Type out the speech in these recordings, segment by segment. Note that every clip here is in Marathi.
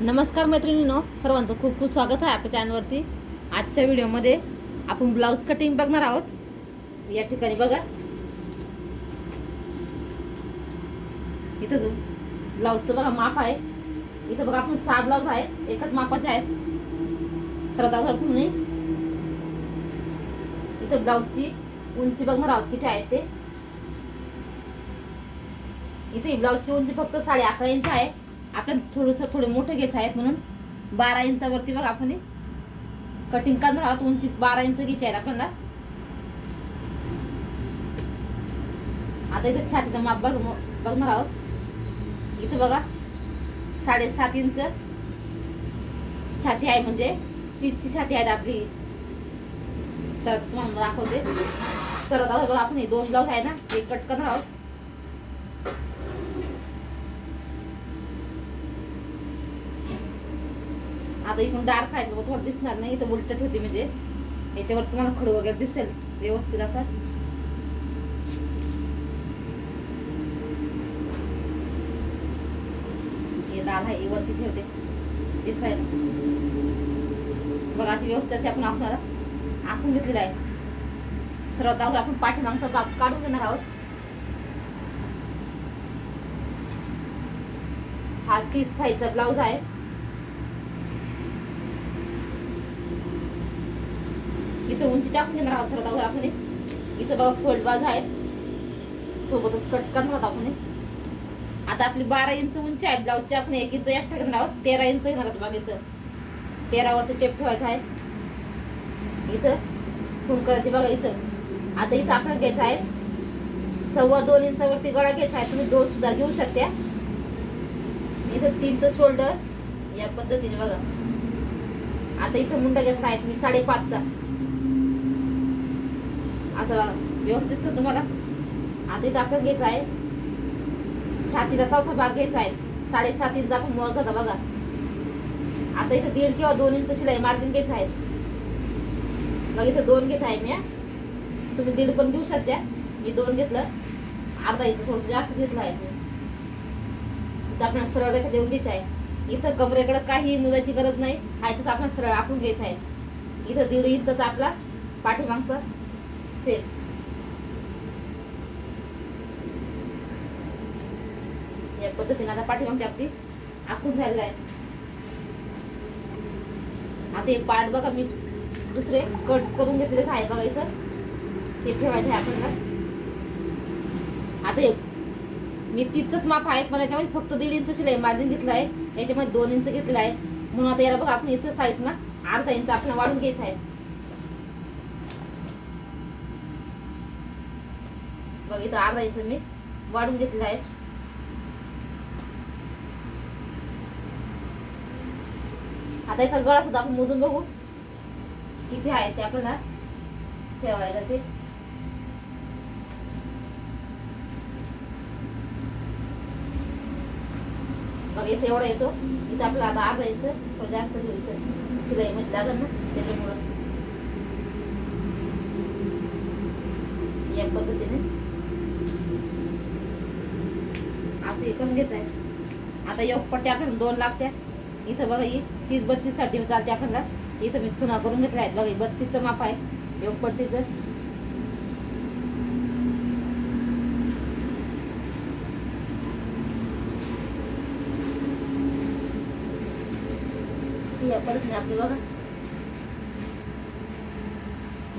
नमस्कार मैत्रिणींनो सर्वांचं खूप खूप स्वागत आहे आपल्या चॅनलवरती. आजच्या व्हिडिओमध्ये आपण ब्लाऊज कटिंग बघणार आहोत. या ठिकाणी बघा. इथं जो ब्लाऊजचं बघा माप आहे. इथं बघा आपण सहा ब्लाऊज आहे. एकच मापाचे आहेत. श्रद्धा अगोदर तुम्ही इथं ब्लाऊजची उंची बघणार आहोत किती आहेत ते. इथे ब्लाऊजची उंची फक्त साडे अकरा इंच आहे. आपलं थोडंसं थोडे मोठं घ्यायचं आहेत म्हणून बारा इंचावरती बघा आपण कटिंग करणार आहोत. उंची बारा इंच घ्यायची आहे आपल्याला. आता इथं छातीचं माप बघ बघणार आहोत. इथं बघा साडेसात इंच छाती आहे म्हणजे. तीसची छाती आहे आपली. तर तुम्हाला दाखवते. तर आता बघा आपण हे दोन ब्लाऊज आहे ना ते कट करणार आहोत. आता इकडून डार्क आहे तर तुम्हाला दिसणार नाही इथं उलट ठेवते म्हणजे याच्यावर तुम्हाला खडू वगैरे दिसेल व्यवस्थित असा. हे डाल आहे हे वरती ठेवते. दिसायला. बघा अशी व्यवस्थित अशी आपण आपल्याला आखून घेतलेलं आहे सर्वात अगोदर आपण पाठीमागचा बाग काढून घेणार आहोत. हा तीस साईजचा ब्लाऊज आहे. इथं उंची टाकून घेणार आहोत सरत अगोदर आपण. इथं बघा फोल्ड बाजू आहेत. सोबतच कट करणार आहोत आपण. आता आपली बारा इंच उंची आहे ब्लाऊजची आपण एक इंच एक्स्ट्रा घेणार आहोत. तेरा इंच घेणार आहोत बघा इथं. तेरावरती टेप ठेवायचा आहे. इथं फुंकराची बघा इथं. आता इथं आपल्याला घ्यायचं आहे. सव्वा दोन इंचावरती गळा घ्यायचा आहे. तुम्ही दोन सुद्धा घेऊ शकता. इथं तीनचं शोल्डर या पद्धतीने बघा. आता इथं मुंडा घेतला आहे. मी साडेपाचचा. असं व्यवस्थित दिसतं तुम्हाला? आता इथं आपल्याला घ्यायचं आहे. छातीचा चौथा भाग घ्यायचा आहे. साडेसात इंच आपण मोज होता बघा. आता इथं दीड किंवा दोन इंच शिलाई मार्जिन घ्यायचं आहे. मग इथं दोन घेत आहे मी तुम्ही दीड पण घेऊ शकता. मी दोन घेतलं. अर्धा इंच थोडंसं जास्त घेतलं आहे मी. इथं आपण सरळ रेषा देऊन घ्यायचं आहे. इथं कमरेकडं काही मुलाची गरज नाही. हा आपण सरळ आखून घ्यायचं आहे. इथं दीड इंचचा आपला पाठीमागचा असेल. या पद्धतीने आता पाठीमागच्या अगदी आखून झालेला आहे आता हे पाठ बघा मी दुसरे कट करून घेतलेच आहे बघा इथं. ते ठेवायचे आहे आपण आता हे मी तिचंच माप आहे पण याच्यामध्ये फक्त दीड इंच शिलाई मार्जिन घेतलं आहे. याच्यामध्ये दोन इंच घेतलं आहे. म्हणून आता याला बघा आपण इथं साईड ना अर्धा इंच आपल्याला वाढून घ्यायचं आहे. बघ इथं अर्धा इंच मी वाढून घेतलेलं आहे. आता याचा गळा सुद्धा आपण मोजून बघू. किती आहे ते आपल्याला ठेवायचं ते. मग इथे एवढा येतो. इथं आपला आता अर्धा येतं थोडं जास्त घेऊ इथं. शिलाई मध्ये लागत ना त्याच्यामुळं. या पद्धतीने. असं करून आहे आता एक पट्टी आपल्याला दोन लागत्या. इथं बघा ही तीस बत्तीससाठी चालते आपल्याला. इथं मी पुन्हा करून घेतल्या आहेत. बघा बत्तीसचं माप आहे. एक पट्टीचं या पद्धतीने आपली बघा.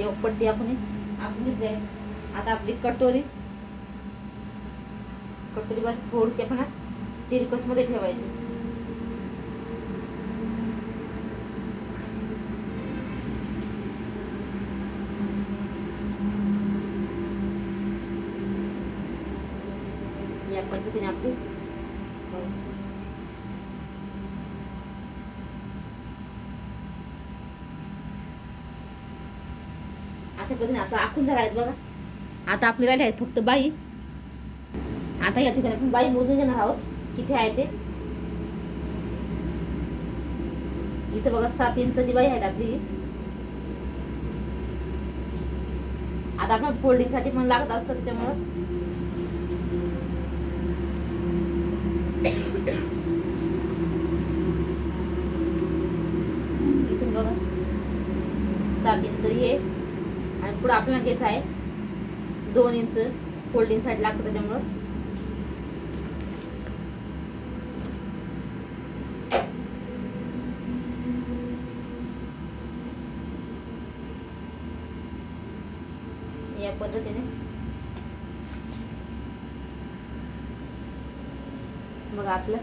योग पट्टी आपण आपण घेतली आहे. आता आपली कटोरी. कटोरी बस थोडीशी आपण तिरकसमध्ये ठेवायची. या पद्धतीने आपली अशा पद्धतीने आता आखून झाला आहेत बघा. आता आपली राहिली आहेत फक्त बाई. आता या ठिकाणी आपण बाई मोजून घेणार आहोत. किती आहे ते? इथं बघा सात इंचची बाई आहेत आपली आता आपण फोल्डिंगसाठी पण लागत असतं त्याच्यामुळं. सात इंच हे आणि पुढं आपल्याला घ्यायचं आहे. दोन इंच फोल्डिंगसाठी लागतं त्याच्यामुळं. चांगल्या पद्धतीने. मग आपलं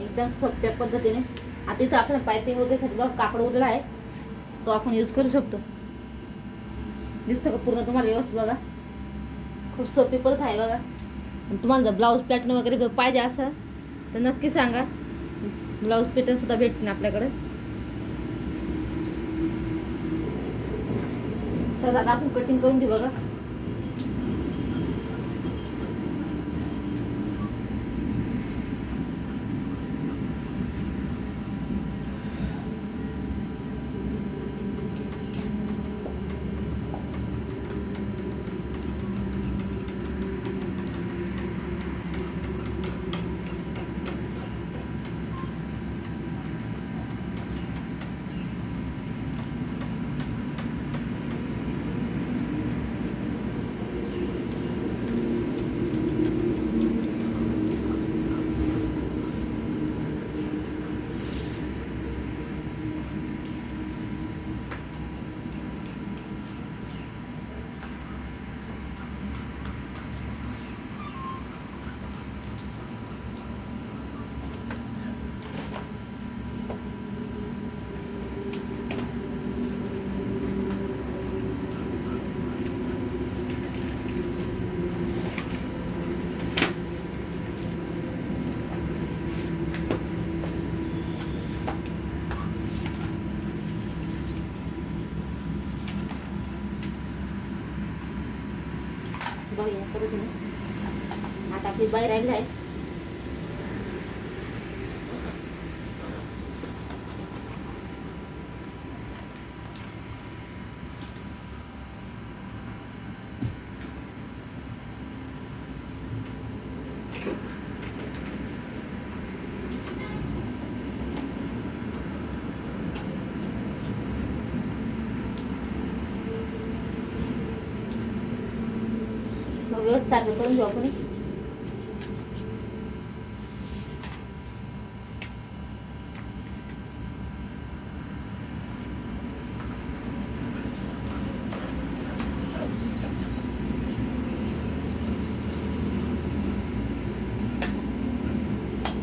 एकदम सोप्या पद्धतीने. आता इथं आपल्या पायपिंग वगैरेसाठी बघा कापड उरला आहे. तो आपण यूज करू शकतो. दिसतं का पूर्ण तुम्हाला व्यवस्थित बघा? खूप सोपी पद्धत आहे बघा. तुम्हाला जर ब्लाऊज पॅटर्न वगैरे पाहिजे असं तर नक्की सांगा. ब्लाऊज पॅटर्नसुद्धा भेटते आपल्याकडे. तर आपण कटिंग करून देऊ बघा. करू तुम्ही. आता आपली बाई राहिली आहे मग व्यवस्थित सारखं करून घेऊ आपण.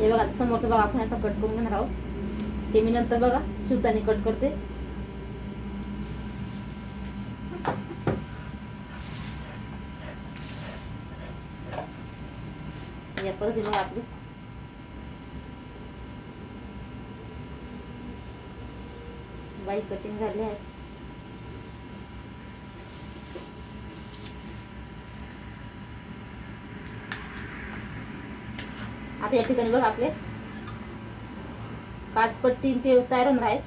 हे बघा समोरचं बघा आपण असं कट करून घेणार आहोत. ते मी नंतर बघा शिवताने कट करते. या पद्धतीने आपली. बाई कटिंग झाली आहे. आता या ठिकाणी बघ आपले. काचपट्टी ते तयार होणार आहेत.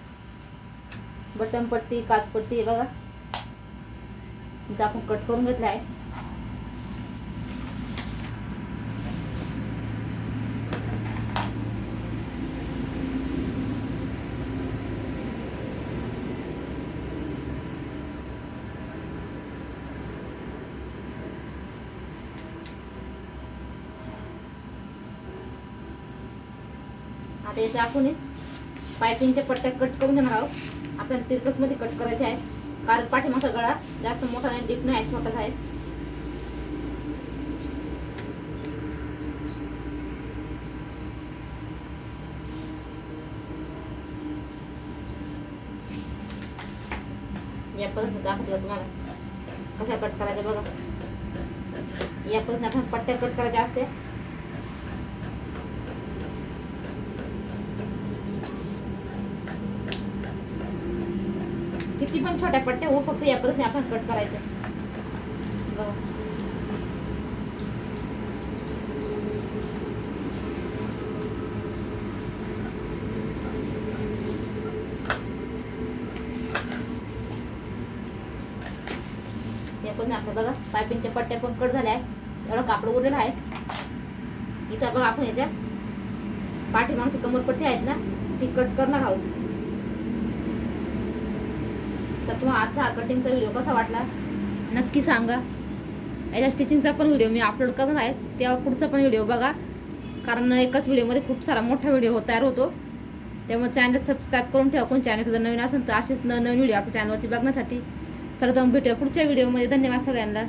बटन पट्टी काचपट्टी हे बघा. इथं आपण कट करून घेतला आहे. आता याचे आपण पायपिंगच्या पट्ट्या कट करून घेणार आहोत. आपल्याला तिरकसमध्ये कट करायचे आहे. कारण पाठीमागचा गळा जास्त मोठा नाही डीप नाही छोटाच आहे. या पद्धतीने दाखवते तुम्हाला. कशा कट करायच्या बघा. या पद्धतीने आपण पट्ट्या कट करायच्या असते. किती पण छोट्या पट्ट्या हो फक्त या पद्धतीने आपण कट करायचं. बघा. या पण आपलं बघा. पायपिंगच्या पट्ट्या पण कट झाल्या आहेत. एवढं कापड उरलेलं आहे. इथं बघा आपण याच्या पाठीमागची कमरपट्टी आहेत ना ती कट करणार आहोत. तर तुम्हाला आजचा कटिंगचा व्हिडिओ कसा वाटला? नक्की सांगा. याच्या स्टिचिंगचा पण व्हिडिओ मी अपलोड करणार आहे. तेव्हा पुढचा पण व्हिडिओ बघा. कारण एकाच व्हिडिओमध्ये खूप सारा मोठा व्हिडिओ तयार होतो. त्यामुळे चॅनल सबस्क्राईब करून ठेवा. कोण चॅनल जर नवीन असेल तर असेच न नवीन व्हिडिओ आपल्या चॅनलवरती बघण्यासाठी. चला तर मग भेटूया पुढच्या व्हिडिओमध्ये. धन्यवाद सगळ्यांना.